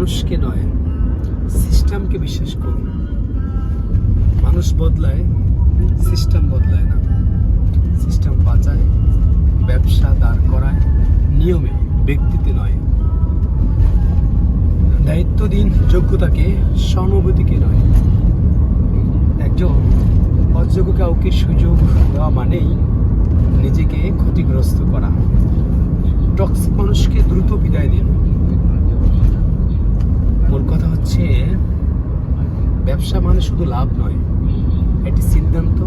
মানুষকে নয় সিস্টেমকে বিশ্বাস করুন মানুষ বদলায় সিস্টেম বদলায় না। সিস্টেম বাঁচায়, ব্যবসা দাঁড় করায়, নিয়মে ব্যক্তিতে নয়। দায়িত্ব দিন যোগ্যতাকে সহানুভূতিকে নয়। একজন অযোগ্য কাউকে সুযোগ দেওয়া মানেই নিজেকে ক্ষতিগ্রস্ত করা। টক্সিক মানুষকে দ্রুত বিদায় দিন। ব্যবসা মানে শুধু লাভ নয়, এটি সিদ্ধান্ত,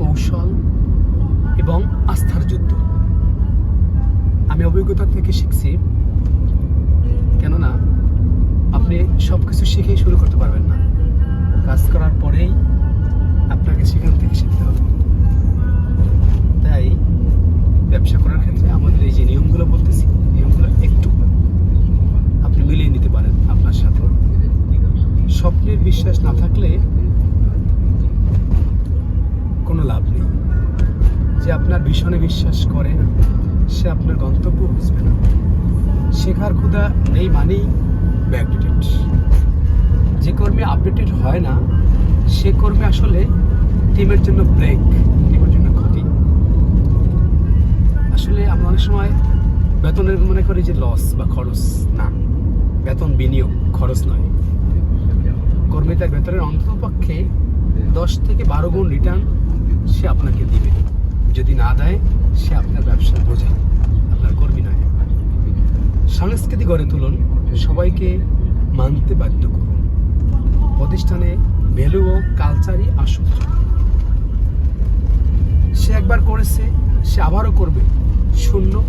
কৌশল এবং আস্থার যুদ্ধ। আমি অভিজ্ঞতা থেকে শিখছি, কেননা আপনি সব কিছু শিখেই শুরু করতে পারবেন না। কাজ করার পরেই আপনাকে সেখান থেকে শিখতে হবে। তাই ব্যবসা করার ক্ষেত্রে আমাদের এই যে নিয়মগুলো বলতেছি, নিয়মগুলো একটু স্বপ্নের বিশ্বাস না থাকলে কোনো লাভ নেই। যে আপনার ভীষণে বিশ্বাস করে সে আপনার গন্তব্য বুঝবে না। শেখার ক্ষুদা নেই মানেই ব্যাকডেটেড যে কর্মী আপডেটেড হয় না, সে কর্মী আসলে টিমের জন্য ব্রেক টিমের জন্য ক্ষতি। আসলে আমরা অনেক সময় বেতনের মনে করি যে লস বা খরচ না। বেতন বিনিয়োগ খরচ নয়। তার বেতনের অন্ততপক্ষে দশ থেকে বারো গুণ রিটার্ন সে আপনাকে দিবে। যদি না দেয়, সে আপনার ব্যবসা বোঝা আপনার কর্মী নয়। সংস্কৃতি গড়ে তুলুন। সবাইকে মানতে বাধ্য করুন। প্রতিষ্ঠানে ভ্যালু ও কালচারই আসুক। সে একবার করেছে, সে আবারও করবে। শূন্য